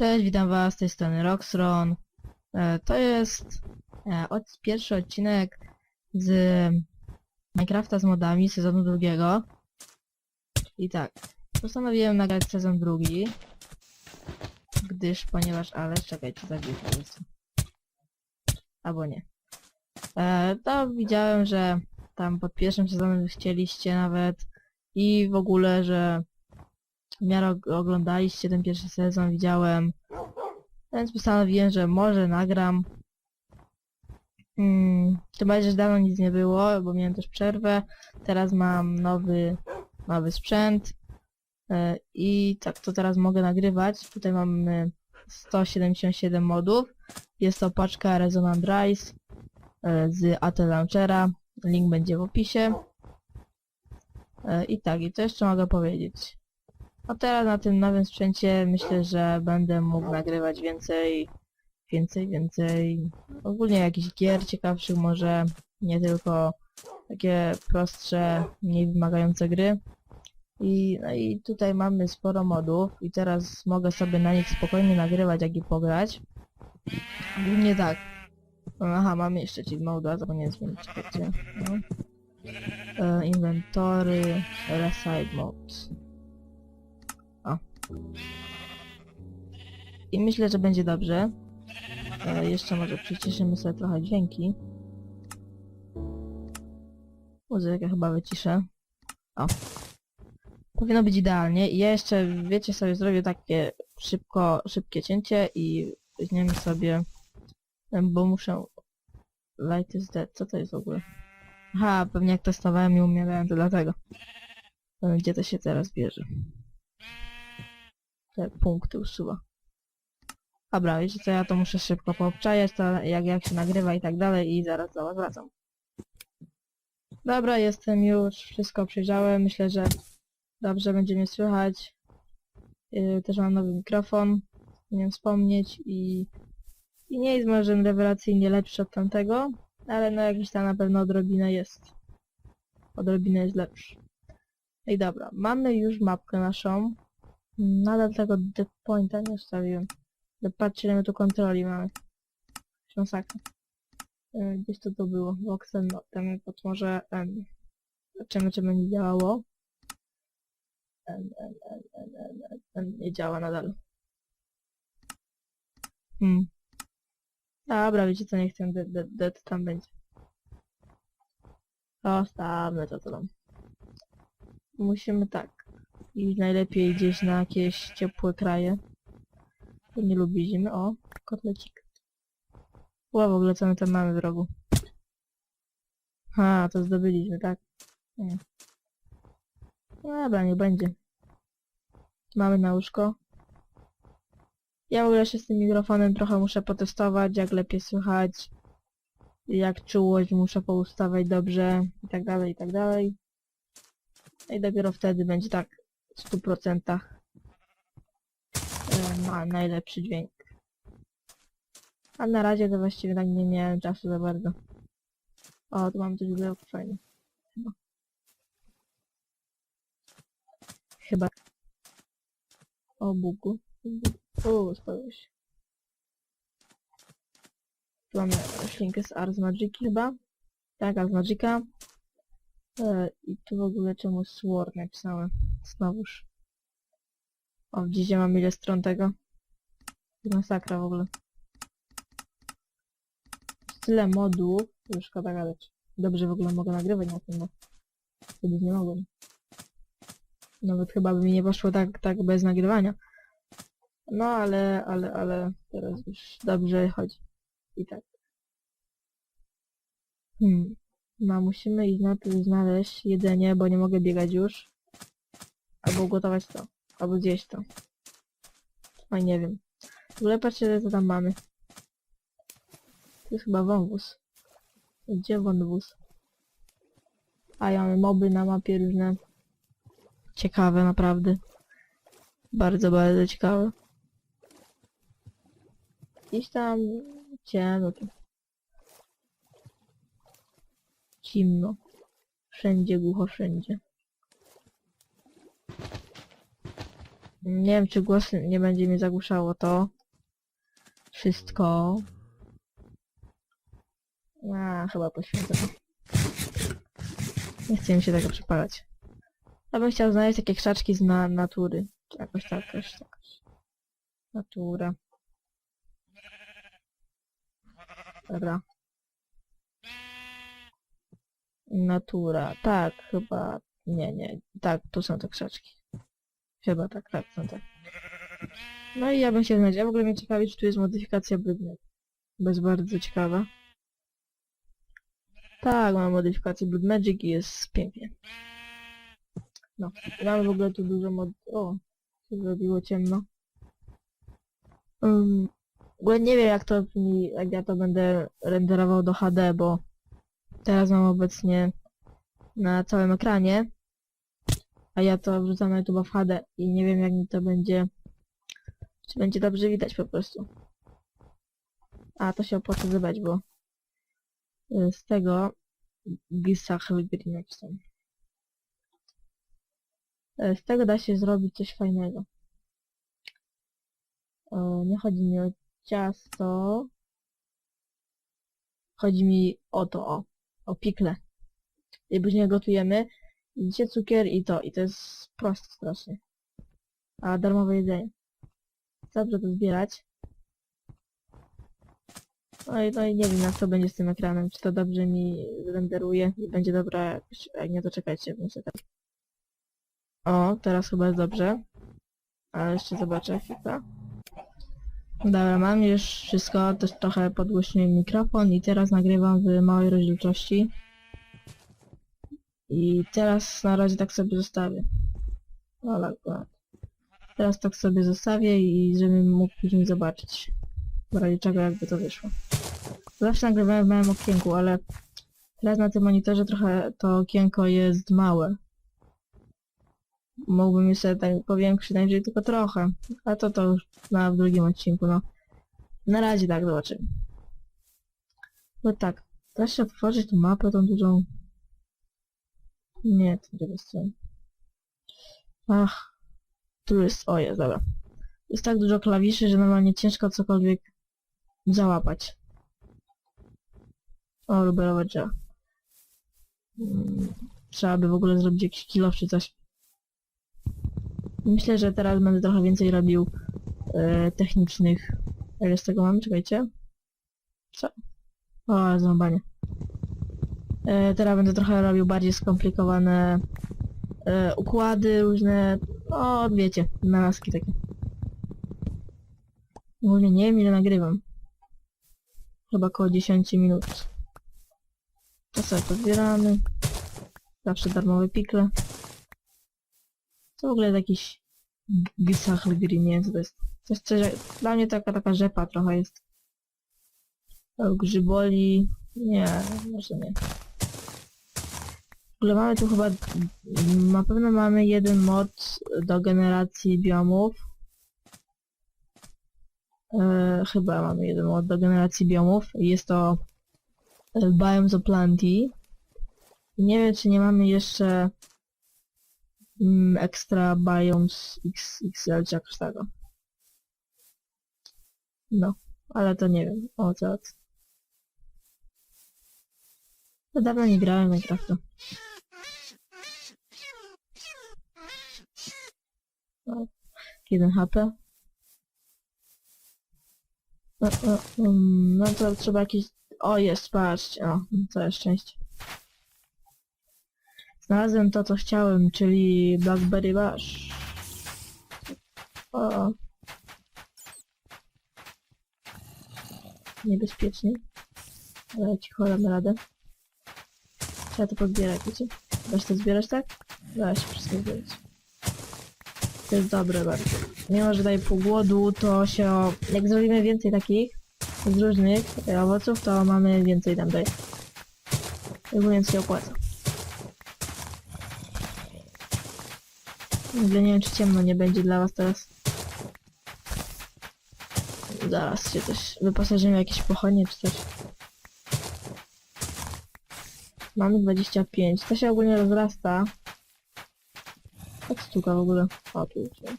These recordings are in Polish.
Cześć, witam was, z tej strony Roxron. E, To jest e, pierwszy odcinek z Minecrafta z modami sezonu drugiego. I tak, postanowiłem nagrać sezon drugi, gdyż, ponieważ, ale czekajcie, zabiję po prostu. Albo nie. E, to widziałem, że tam pod pierwszym sezonem chcieliście nawet i w ogóle, że w miarę og- oglądaliście ten pierwszy sezon, widziałem, więc postanowiłem, że może nagram. Hmm, tym że dawno nic nie było, bo miałem też przerwę. Teraz mam nowy, nowy sprzęt e, i tak to teraz mogę nagrywać. Tutaj mamy 177 modów. Jest to paczka Resonant Rise e, z AT Launchera. Link będzie w opisie. E, I tak, i co jeszcze mogę powiedzieć? No teraz na tym nowym sprzęcie myślę, że będę mógł nagrywać więcej, więcej, więcej, ogólnie jakichś gier ciekawszych może, nie tylko takie prostsze, mniej wymagające gry. I, no i tutaj mamy sporo modów i teraz mogę sobie na nich spokojnie nagrywać, jak i pograć. Głównie tak. Aha, mamy jeszcze cheat mode, zapomniałem zmienić, czekajcie. No. E, inwentory, reside mode. I myślę, że będzie dobrze. E, jeszcze może przyciszymy sobie trochę dźwięki. Muzykę chyba wyciszę. O. Powinno być idealnie. I ja jeszcze, wiecie, sobie zrobię takie szybko, szybkie cięcie i weźmiemy sobie, bo muszę... Light is dead. Co to jest w ogóle? Aha, pewnie jak testowałem i umierałem, to dlatego. Gdzie to się teraz bierze? Te punkty usuwa. Dobra, wiecie co, ja to muszę szybko poobczajać, to jak, jak się nagrywa i tak dalej i zaraz do was wracam. Dobra, jestem już, wszystko przejrzałem, myślę, że dobrze będzie mnie słychać. Yy, też mam nowy mikrofon, miałem wspomnieć i, i nie jest może rewelacyjnie lepszy od tamtego, ale no jakiś tam na pewno odrobinę jest. Odrobinę jest lepszy. No I dobra, mamy już mapkę naszą. Nadal tego deadpointa nie ustawiłem. Patrzcie, ile my tu kontroli mamy. Masakra. E, Gdzieś to to było. Voxel, no, tam pod może... Um, zobaczymy, czy będzie działało. Em, em, em, em, em, Nie działa nadal. Hmm. Dobra, wiecie co, ten dead, dead, dead tam będzie. Zostawmy to, co tam. Musimy tak. I najlepiej gdzieś na jakieś ciepłe kraje. To nie lubi zimy. O, kotlecik. Ła, w ogóle co my tam mamy w rogu? Ha, to zdobyliśmy, tak? Nie. Dobra, nie będzie. Mamy na łóżko. Ja w ogóle się z tym mikrofonem trochę muszę potestować, jak lepiej słychać, jak czułość muszę poustawiać dobrze i tak dalej, i tak dalej. No I dopiero wtedy będzie tak 100% e, ma najlepszy dźwięk. A na razie to właściwie tak nie miałem czasu za bardzo. O, tu mam coś w fajnie. Chyba. Chyba. O, bugu. O, spadło się. Tu mamy roślinkę z Ars Magiki chyba. Tak, Ars Magica. E, I tu w ogóle czemu Sword napisałem? Znowuż. O, widzicie, mam ile stron tego? Masakra w ogóle. Tyle modów, że szkoda gadać. Dobrze w ogóle mogę nagrywać na tym, bo kiedyś nie mogłem. Nawet chyba by mi nie poszło tak, tak bez nagrywania. No ale, ale, ale teraz już dobrze chodzi. I tak. Hmm. No, musimy iść na to znaleźć jedzenie, bo nie mogę biegać już. Albo ugotować to. Albo zjeść to. A nie wiem. W ogóle patrzcie, co tam mamy. To jest chyba wąwóz. Gdzie wąwóz? A ja mamy moby na mapie różne. Ciekawe naprawdę. Bardzo, bardzo ciekawe. Gdzieś tam ciemno tu. Zimno. Wszędzie głucho, wszędzie. Nie wiem, czy głos nie będzie mi zagłuszało to. Wszystko. A, chyba poświęcę to. Nie chce mi się tego przypalać. Ja bym chciał znaleźć takie krzaczki z na natury. Jakoś tak, jakoś tak. Natura. Dobra. Natura. Tak, chyba. Nie, nie. Tak, tu są te krzaczki. Chyba tak, tak, są te. No i ja bym znaleźć. Ja w ogóle mnie ciekawi, czy tu jest modyfikacja brudnych. Bo jest bardzo ciekawa. Tak, mam modyfikację Blood Magic i jest pięknie. No, mamy w ogóle tu dużo mod... O, się zrobiło ciemno. Um, w ogóle nie wiem jak to mi, jak ja to będę renderował do HD, bo teraz mam obecnie na całym ekranie, a ja to wrzucam na YouTube w HD i nie wiem jak mi to będzie, czy będzie dobrze widać po prostu. A, to się opłaca zebrać, bo y, z tego Gisach tam. Y, Z tego da się zrobić coś fajnego. O, nie chodzi mi o ciasto. Chodzi mi o to, o, o pikle. I później gotujemy. Widzicie cukier i to. I to jest proste strasznie. A darmowe jedzenie. Dobrze to zbierać. No i, no i nie wiem jak to będzie z tym ekranem. Czy to dobrze mi renderuje i będzie dobra jakoś, jak nie to czekajcie, muszę tak. O, teraz chyba jest dobrze. Ale jeszcze zobaczę chwilę. Dobra, mam już wszystko, też trochę podgłośniłem mikrofon i teraz nagrywam w małej rozdzielczości. I teraz na razie tak sobie zostawię. Akurat. Teraz tak sobie zostawię i żebym mógł później zobaczyć. W razie czego jakby to wyszło. Zawsze nagrywałem w małym okienku, ale teraz na tym monitorze trochę to okienko jest małe. Mógłbym je sobie tak powiększyć, najwyżej tylko trochę. A to to już na drugim odcinku, no. Na razie tak, zobaczymy. No tak, da się otworzyć mapę, tą dużą... Nie, to drugiej strony. Ach, tu jest, o jest, dobra. Jest tak dużo klawiszy, że normalnie ciężko cokolwiek załapać. O, luberowe drzewa. Mm, Trzeba by w ogóle zrobić jakiś kill czy coś. Myślę, że teraz będę trochę więcej robił e, technicznych. Ile z tego mam? Czekajcie. Co? O, zrąbanie. E, teraz będę trochę robił bardziej skomplikowane e, układy, różne, o, wiecie, wynalazki takie. Ogólnie nie wiem ile nagrywam. Chyba około 10 minut. To sobie podbieramy. Zawsze darmowe pikle. To w ogóle jakiś Gisachl Green, nie wiem co to jest. Coś, coś, dla mnie taka, taka rzepa trochę jest. Grzyboli. Nie, może nie. W ogóle mamy tu chyba, na pewno mamy jeden mod do generacji biomów. E, chyba mamy jeden mod do generacji biomów. Jest to e, Biomes of Plenty. Nie wiem, czy nie mamy jeszcze mm, extra biomes XXL czy jakoś tego. No, ale to nie wiem o co. To dawno nie grałem Minecrafta. No, jeden HP. No, no, um, no to trzeba jakiś... O, jest, patrzcie, o, całe szczęście. Znalazłem to, co chciałem, czyli Blackberry Bush. O. Niebezpiecznie. Ale cicho dam radę. Trzeba to podbierać, wiecie? Dasz to zbierać, tak? Da się wszystko zbierać. To jest dobre bardzo. Mimo, że daje pół głodu, to się... Jak zrobimy więcej takich z różnych owoców, to mamy więcej tam daje. Ogólnie się opłaca. Ogóle nie wiem, czy ciemno nie będzie dla was teraz. Zaraz się coś wyposażymy jakieś pochodnie czy coś. Mamy 25. To się ogólnie rozrasta. Tak stuka w ogóle. O, tu już. nie.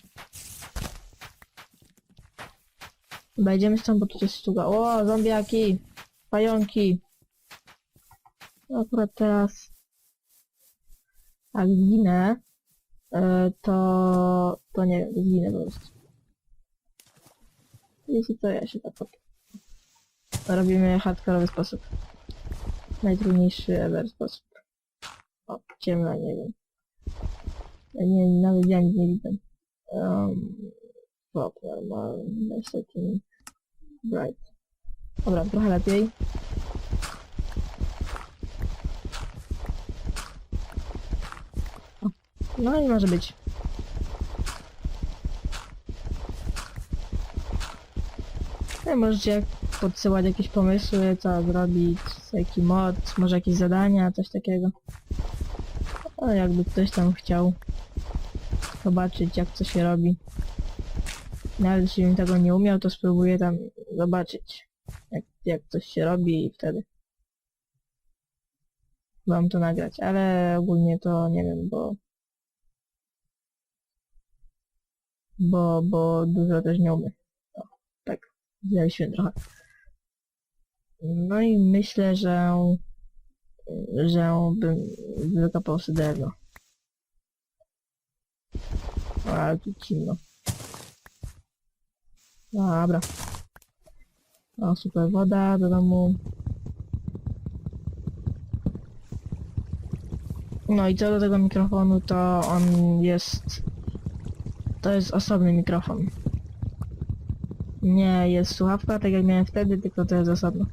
Wejdziemy stąd, bo tu jest sztuka. O, zombiaki! Pająki! Akurat teraz... Jak zginę, e, to... to nie wiem, zginę po prostu. Jeśli to ja się tak pod... Robimy hardkorowy sposób. Najtrudniejszy ever sposób. O, ciemno, nie wiem. Nie, nawet ja nic nie widzę. Um, Pop, normalny setting. Bright. Dobra, trochę lepiej. O, No i może być. No możecie podsyłać jakieś pomysły, co zrobić, jaki mod, może jakieś zadania, coś takiego. No jakby ktoś tam chciał zobaczyć jak to się robi. Nawet jeśli bym tego nie umiał, to spróbuję tam zobaczyć jak, jak coś się robi i wtedy wam to nagrać, ale ogólnie to nie wiem, bo bo, bo dużo też nie umiem. O, tak, zjadliśmy trochę. No i myślę, że że bym wykopał sobie drewno. Ale tu ciemno. Dobra. O, super woda do domu. No i co do tego mikrofonu, to on jest... To jest osobny mikrofon. Nie jest słuchawka, tak jak miałem wtedy, tylko to jest osobno.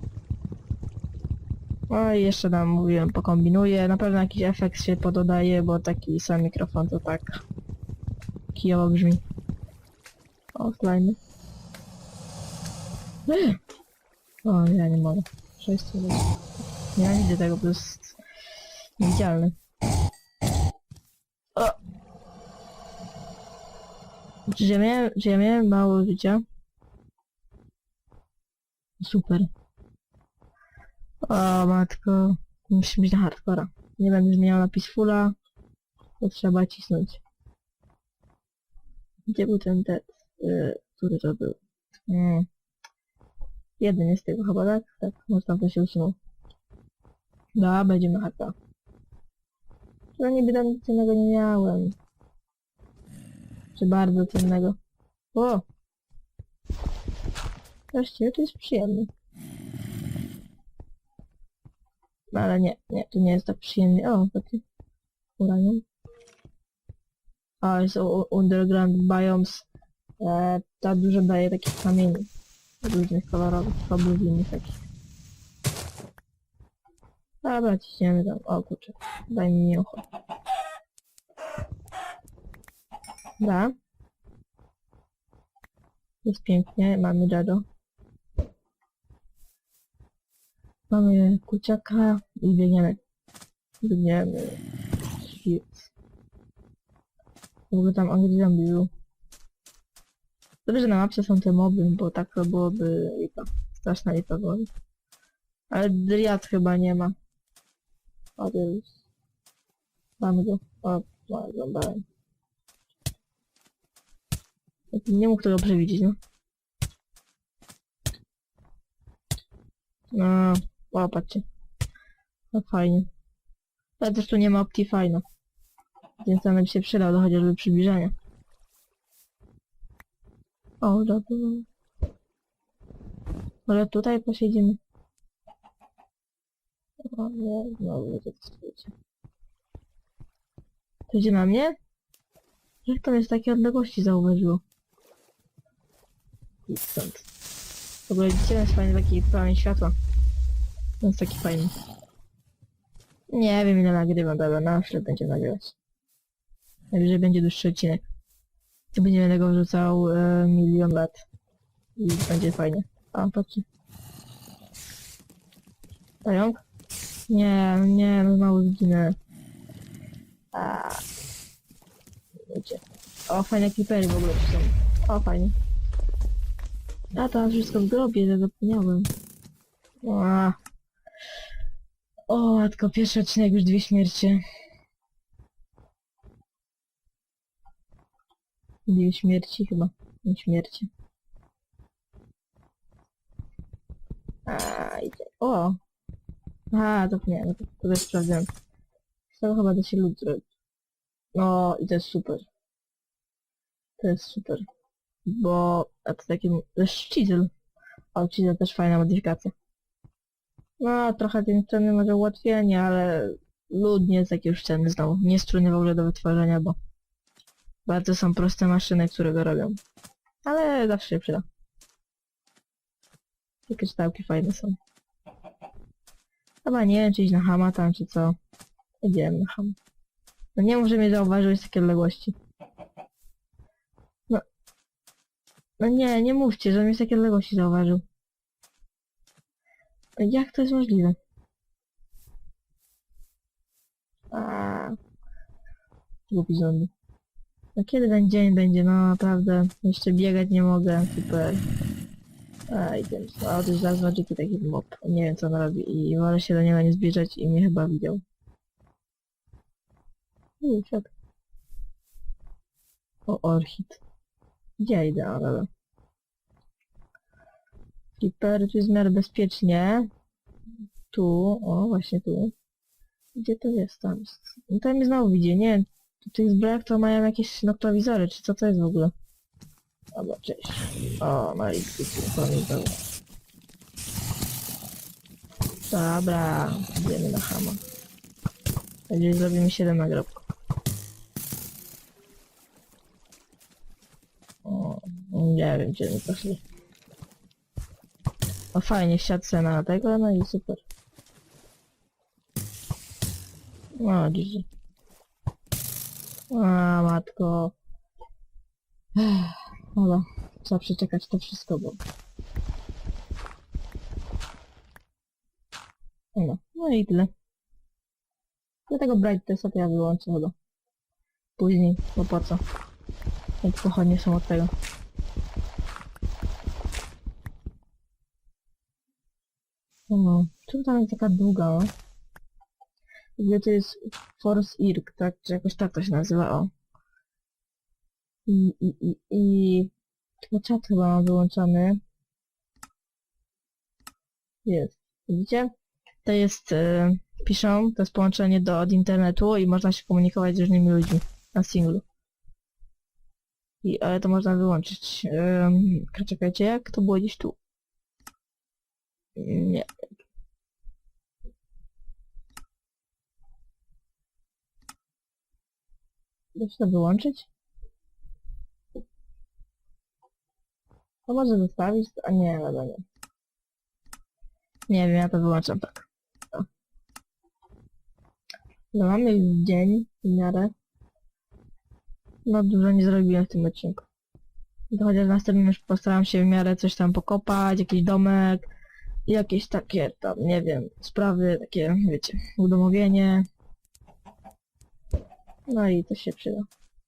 No jeszcze tam mówiłem, pokombinuję. Na pewno jakiś efekt się pododaje, bo taki sam mikrofon to tak kijowo brzmi. Offline. Eee. O, ja nie mogę. Przejście jest. Ja nie widzę tego, bo to jest niewidzialny. Czy ja miałem, czy ja miałem mało życia? Super. O matko, musi być na hardcora. Nie będę zmieniał na peacefula, to trzeba cisnąć. Gdzie był ten dead, y, który to był? Mm. Jeden jest tego chyba, tak? Tak, można to się usunął. Da, będzie na hardcora. No niby tam nic cennego nie miałem. Czy bardzo cennego. O! Właściwie to jest przyjemne. No ale nie, nie, to nie jest tak przyjemnie. O, taki uranium. A, jest Underground Biomes. E, ta dużo daje takich kamieni. Różnych kolorowych, obliwinnych takich. Dobra, ciśniemy tam. O kurczę, daj mi mięcho. Da. Jest pięknie, mamy Jado. Mamy kuciaka i biegniemy. Biegniemy. Shit. W ogóle tam Angry Zombie był. Dobrze, że na mapce są te moby, bo tak to byłoby lipa. Straszna lipa byłaby. Ale Dryad chyba nie ma. Jest... Mamy go. O, no. Nie mógł tego przewidzieć, no. No, o, patrzcie. No fajnie. Ale też tu nie ma Optifine'a. Więc on by się przydał do chociażby przybliżenia. O, dobra. Może tutaj posiedzimy. O nie, znowu to słuchajcie. To idzie na mnie? Jak to mnie z takiej odległości zauważyło? I stąd. W ogóle dzisiaj jest fajny taki promień światła. To jest taki fajny. Nie wiem ile nagrywam, dobra, na chwilę będziemy nagrywać. Najwyżej będzie dłuższy odcinek. I będziemy tego wrzucał e, milion lat. I będzie fajnie. A, patrzcie. Pająk? Nie, nie, no mało zginę. A. Wiecie. O, fajne creepery w ogóle są. O, fajnie. A to wszystko w grobie, zapomniałem. A. O, tylko pierwszy odcinek już dwie śmiercie. Dwie śmierci chyba. Nie śmierci. A, idzie. O! Aha, to nie, no to, to też sprawdziłem. Z tego chyba da się lód zrobić. No i to jest super. To jest super. Bo to taki też chisel. O, chisel też fajna modyfikacja. No, trochę tej strony może ułatwienie, ale lód nie jest taki już cenny znowu. Nie jest w ogóle do wytworzenia, bo bardzo są proste maszyny, które go robią. Ale zawsze się przyda. Takie czytałki fajne są. Chyba nie wiem, czy iść na hama tam, czy co. Idziemy na hama. No nie może mnie zauważyłeś z takiej odległości. No. Nie, nie mówcie, że mnie z takiej odległości zauważył. Jak to jest możliwe? A. Głupi zombie. No kiedy ten dzień będzie? No naprawdę. Jeszcze biegać nie mogę. Super. A, idę. A, to jest Magiki taki mob. Nie wiem co on robi i wolę się do niego nie zbliżać i mnie chyba widział. Uuu, siad. O, orchid. Gdzie idę? O. Flipper, tu jest w miarę bezpiecznie. Tu, o, właśnie tu. Gdzie to jest? Tam. No tam mnie znowu widzi, nie tych zbrojach to mają jakieś noktowizory, czy co to jest w ogóle? Dobra, cześć. O, no i pamiętam. Dobra, idziemy na hama. Będzie zrobimy 7 nagrobków. Nie wiem, gdzie mi poszli. O fajnie, wsiadł se na tego, no i super. O, GG. A, matko. Dobra, trzeba przeczekać to wszystko, bo... No, no i tyle. Dlatego Bright Testa to ja wyłączę chyba. Później, bo po co? Jak pochodnie są od tego. No, czemu tam jest taka długa, no? Gdzie to jest Force Irk, tak? Czy jakoś tak to się nazywa, o. I, i, i, i... Tylko czat chyba mam wyłączony. Jest. Widzicie? To jest, e, piszą, to jest połączenie do, od internetu i można się komunikować z różnymi ludźmi na singlu. I, ale to można wyłączyć. Um, czekajcie, jak to było gdzieś tu? Nie. Da się to wyłączyć? To może zostawić? A nie, chyba nie. Nie wiem, ja to wyłączam tak. O. No mamy dzień w miarę. No dużo nie zrobiłem w tym odcinku. To chociaż w następnym już postaram się w miarę coś tam pokopać, jakiś domek, jakieś takie tam, nie wiem, sprawy, takie, wiecie, udomowienie. No i to się przyda.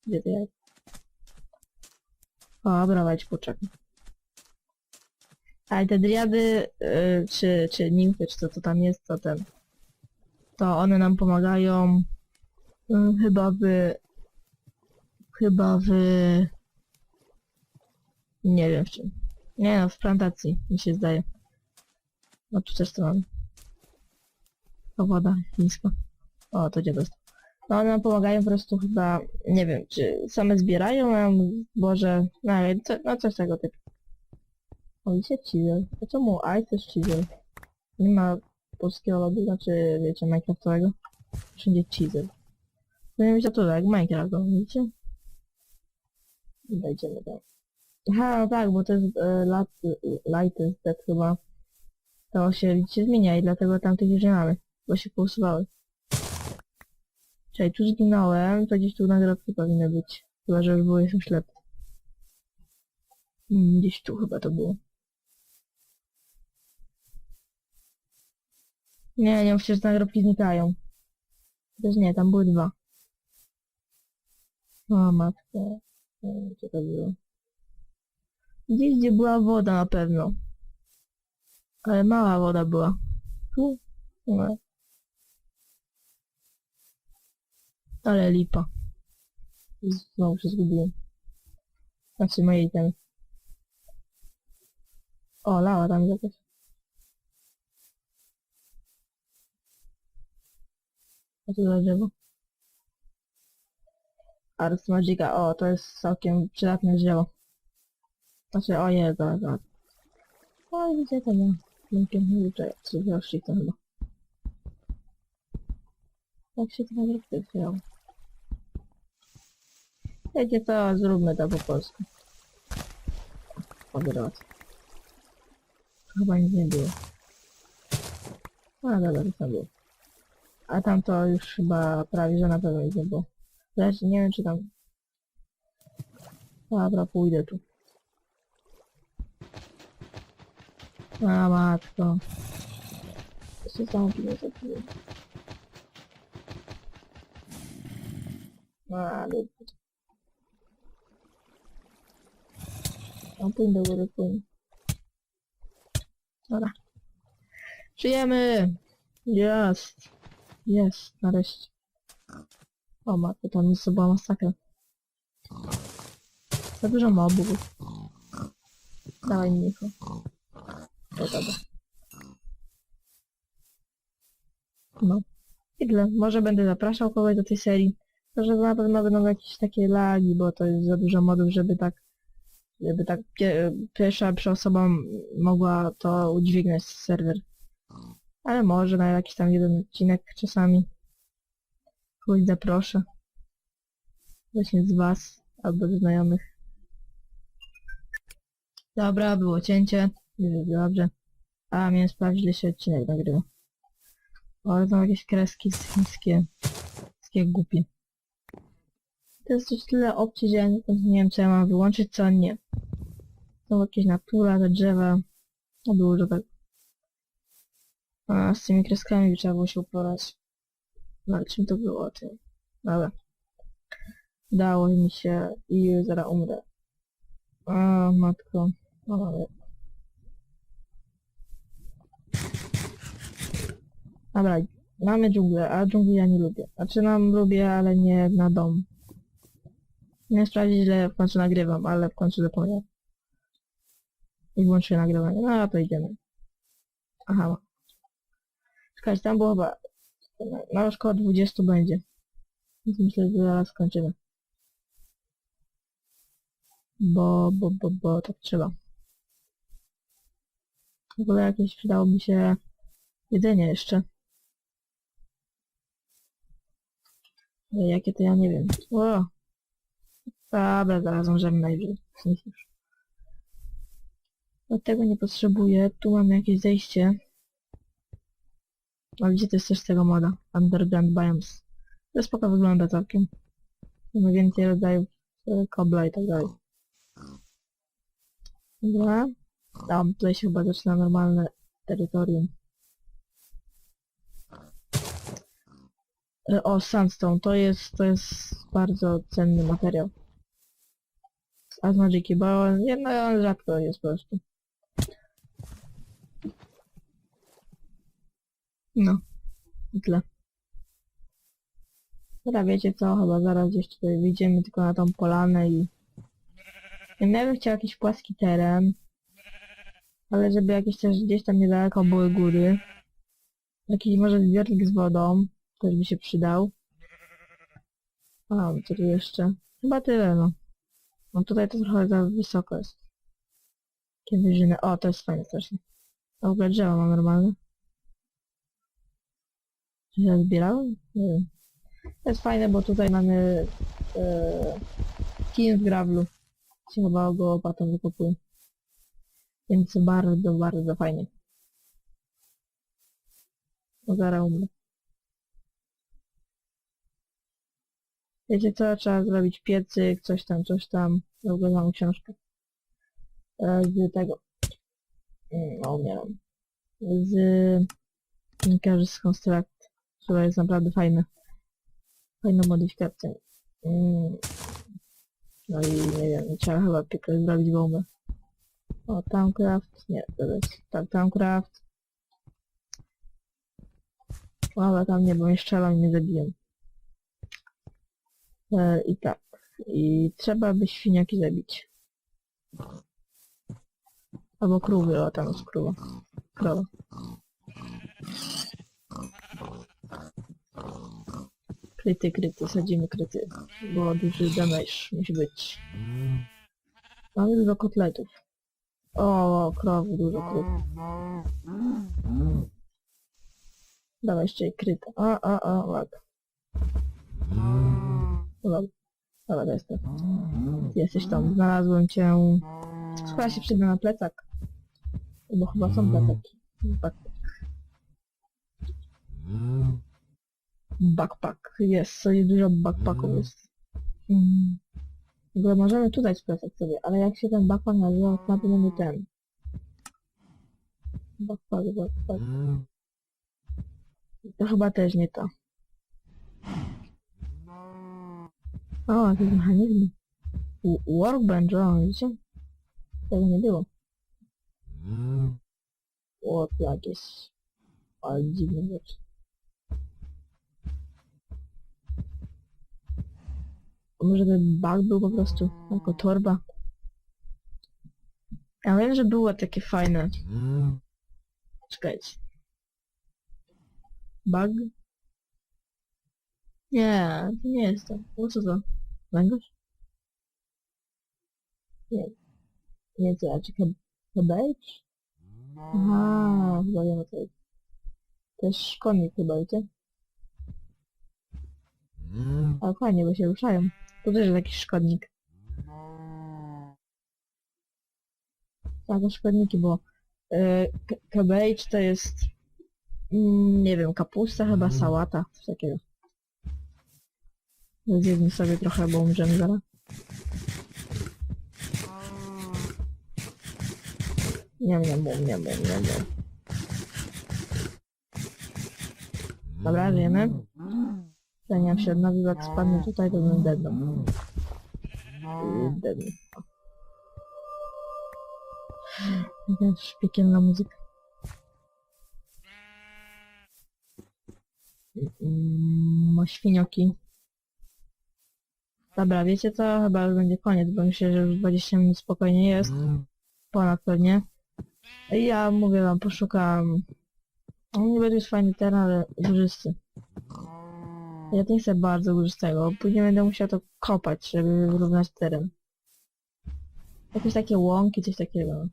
Gdzie to jest? O, dobra, wejdź, poczekaj. Ale te driady, y, czy, czy nimfy, czy co to tam jest, to ten, to one nam pomagają y, chyba w, chyba w, nie wiem w czym. Nie no, w plantacji, mi się zdaje. No tu też to mam. To woda chińska. O, to gdzie dostał. No one nam pomagają po prostu chyba, nie wiem, czy same zbierają nam zboże, no, co, no coś tego typu. O, widzicie, chisel. To czemu ice jest chisel? Nie ma polskiego lodu, znaczy, wiecie, minecraftowego. Wszędzie chisel. Powinien być to jak Minecraft, no, widzicie? Wejdziemy tam. Aha, tak, bo to jest e, lat, light is dead chyba. To się, widzicie, zmienia i dlatego tamtych już nie mamy, bo się pousuwały. Czekaj, tu zginąłem, to gdzieś tu nagrobki powinny być. Chyba, że już było, jestem ślepy. Mm, Gdzieś tu chyba to było. Nie, nie mówcie, że nagrobki znikają. Też nie, tam były dwa. O matko. Nie wiem, co to było. Gdzieś, gdzie była woda na pewno. Ale mała woda była. Tu? Nie. Ale lipa. Znowu się zgubiłem. Znaczy mojej ten. O, lała tam jakaś. A tu za drzewo. Ars Magica, o, to jest całkiem przydatne drzewo. Znaczy, o Jezu, to... O, gdzie to ma? Ten piękny zwyczaj, zrobił to chyba. Jak się to naprawdę wzięło? Jedzie to, zróbmy to po polsku. Pogrywać. Chyba nic nie było. A dobra, to było. A tam to już chyba prawie, że na pewno nic nie było. Zresztą nie wiem czy tam... Dobra, pójdę tu. A matko. Jeszcze zamki nie zabiję. A, dobra. No pójdź do góry, pójdź. Dobra. Żyjemy! Jest! Jest, nareszcie. O matko, tam jest była masakra. Za dużo mobów. Dawaj Micho. O, dobra. No. I tyle. Może będę zapraszał kogoś do tej serii. To, że na pewno będą jakieś takie lagi, bo to jest za dużo modów, żeby tak żeby tak pie pierwsza osoba mogła to udźwignąć z serwer. Ale może na jakiś tam jeden odcinek czasami. Kogoś zaproszę. Właśnie z was, albo ze znajomych. Dobra, było cięcie. Dobrze. A, miałem sprawdzić, ile się odcinek nagrywa. Ale tam jakieś kreski chińskie. Takie głupie. To jest już tyle opcji, że nie, wiem, co ja mam wyłączyć, co nie. Są jakieś natura, te drzewa. No dużo tak. A, z tymi kreskami trzeba było się uporać. No ale czym to było, ty? Dobra. Dało mi się i zaraz umrę. A, matko. O, ale... Dobra, mamy dżunglę, a dżungli ja nie lubię. Znaczy nam lubię, ale nie na dom. Nie sprawdzić, ile w końcu nagrywam, ale w końcu zapomniałem. I włączyłem nagrywanie. No to idziemy. Aha. Czekajcie, tam było chyba... No już około 20 będzie. Więc myślę, że zaraz skończymy. Bo, bo, bo, bo tak trzeba. W ogóle jakieś przydałoby się jedzenie jeszcze. Ale jakie to ja nie wiem. O! Dobra, zaraz możemy najwyżej. Już. Tego nie potrzebuję. Tu mamy jakieś zejście. A gdzie to jest tego moda? Underground Biomes. To spoko wygląda całkiem. Mamy więcej rodzajów e, kobla i tak dalej. Dobra. Tam, tutaj się chyba zaczyna normalne terytorium. E, O, sandstone. To jest, to jest bardzo cenny materiał. A z Magiki, bo jedno rzadko jest po prostu. No. I tyle. Dobra, wiecie co? Chyba zaraz gdzieś tutaj wyjdziemy tylko na tą polanę i... Ja bym chciał jakiś płaski teren. Ale żeby jakieś też gdzieś tam niedaleko były góry. Jakiś może zbiornik z wodą. Też by się przydał. A, co tu jeszcze? Chyba tyle, no. No tutaj to trochę za wysoko jest. Takie wyżyny. O, to jest fajne strasznie. W ogóle drzewa mam normalne. Czy ja zbierałem? Nie wiem. To jest fajne, bo tutaj mamy e, skin w gravlu. Się chyba go łopatą wykopuje. Więc bardzo, bardzo fajnie. No zaraz umrę. Wiecie co, trzeba zrobić piecyk, coś tam, coś tam. Ja mam książkę. E, z tego. Mm, No, umieram. Z Thinkers Construct, która jest naprawdę fajna. Fajną. Mm. No i nie wiem, trzeba chyba piekle zrobić bombę. O, Towncraft, nie, to jest, tak, Towncraft. Ale tam nie, bo mnie strzelam i mnie zabiją. E, I tak. I trzeba by świniaki zabić. Albo krówy, o tam jest krówa. Krowa. Kryty, kryty, sadzimy kryty. Bo duży damage musi być. Mamy dużo kotletów. O, krowy, dużo krów. Dawaj jeszcze kryta. A, a, a, uwaga. Dobra, dobra, to jest to. Ty Jesteś tam, znalazłem cię. Chyba się przyda na plecak. Bo chyba są plecaki. Backpack. Backpack. Jest, sobie dużo backpacków jest. Mm. W ogóle możemy tu dać plecak sobie, ale jak się ten backpack nazywa, to na pewno nie ten. Backpack, backpack. To chyba też nie to. O, jakieś mechanizmy. Workbench, o, widzicie? Tego nie było. O, tu jakieś... Ale dziwne rzeczy. Może ten bug był po prostu jako torba. Ja wiem, że było takie fajne. Czekajcie. Bug? Nie, to nie jest to. No co to? Węgorz? Nie. Nie, co, a czy keb- cabbage? Aha, chyba wiem o co jest. To jest szkodnik chyba, wiecie? Ale fajnie, bo się ruszają. To też jest jakiś szkodnik. Tak, to szkodniki, bo k- cabbage to jest mm, nie wiem, kapusta chyba, sałata, coś takiego. Zjedzmy sobie trochę, bo umrzemy zaraz. Nie, nie, nie, nie, nie, nie, nie. Dobra, żyjemy. Zanim się odnowił, jak spadnę tutaj, to bym deadnął. I Deadnął. Jakaś piekielna muzyka. No świnioki. Dobra, wiecie co? Chyba już będzie koniec, bo myślę, że już 20 minut spokojnie jest. Ponad pewnie. Ja mówię wam, poszukam... On nie będzie już fajny teren, ale górzysty. Ja nie chcę bardzo górzystego, później będę musiał to kopać, żeby wyrównać teren. Jakieś takie łąki, coś takiego.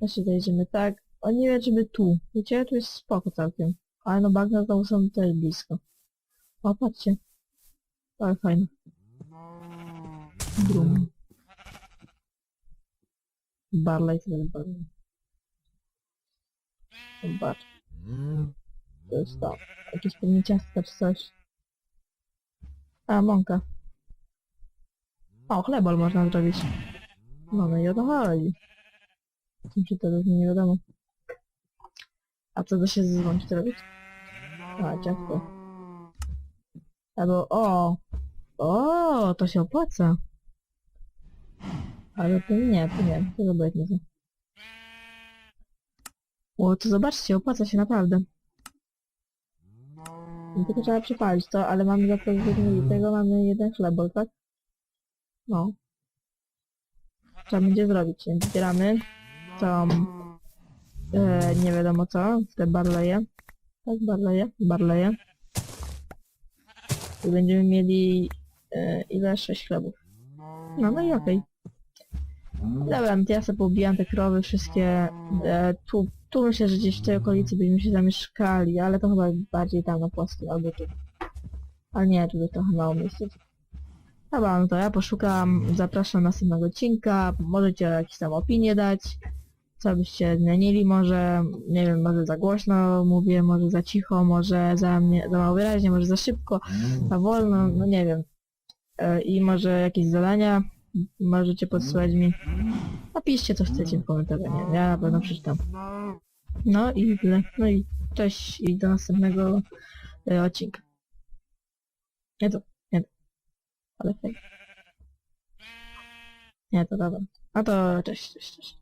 Jeszcze dojdziemy tak. O nie wiem, żeby tu. Wiecie, tu jest spoko całkiem. Ale no bagna znowu są tutaj blisko. O, patrzcie. Ale fajne. Brum. Barley to jest Barley. Zobacz. To jest to. Jakieś pewnie ciastka czy coś. A, mąka. O, chlebol można zrobić. No, no i o to chodzi. Czym się to różni, nie wiadomo. A co da się z mąki robić? A, ciastko. Albo, o! O, to się opłaca. Ale to nie, to nie, to obojętnie. O, to zobaczcie, opłaca się naprawdę. No tylko trzeba przypalić to, ale mamy za to z tego mamy jeden chlebol, tak? No. Trzeba będzie zrobić, więc zbieramy tą, e, nie wiadomo co, te barleje. Tak, barleje, barleje. I będziemy mieli, e, ile? 6 chlebów. No, no i okej. Dobra, no ja sobie poubijam te krowy wszystkie. E, tu, tu myślę, że gdzieś w tej okolicy byśmy się zamieszkali, ale to chyba bardziej tam na płaskim albo tu. Ale nie, tutaj trochę mało miejsca. Dobra, no to ja poszukam, zapraszam na następnego odcinka, możecie jakieś tam opinie dać, co byście zmienili może, nie wiem, może za głośno mówię, może za cicho, może za, mnie, za mało wyraźnie, może za szybko, za wolno, no nie wiem. E, I może jakieś zadania możecie podsyłać mi. Napiszcie co chcecie w wiem, ja na pewno przeczytam. No i tyle. No i cześć i do następnego e, odcinka. Nie to, nie to. Ale fajnie. Nie to dobra. A to cześć, cześć, cześć.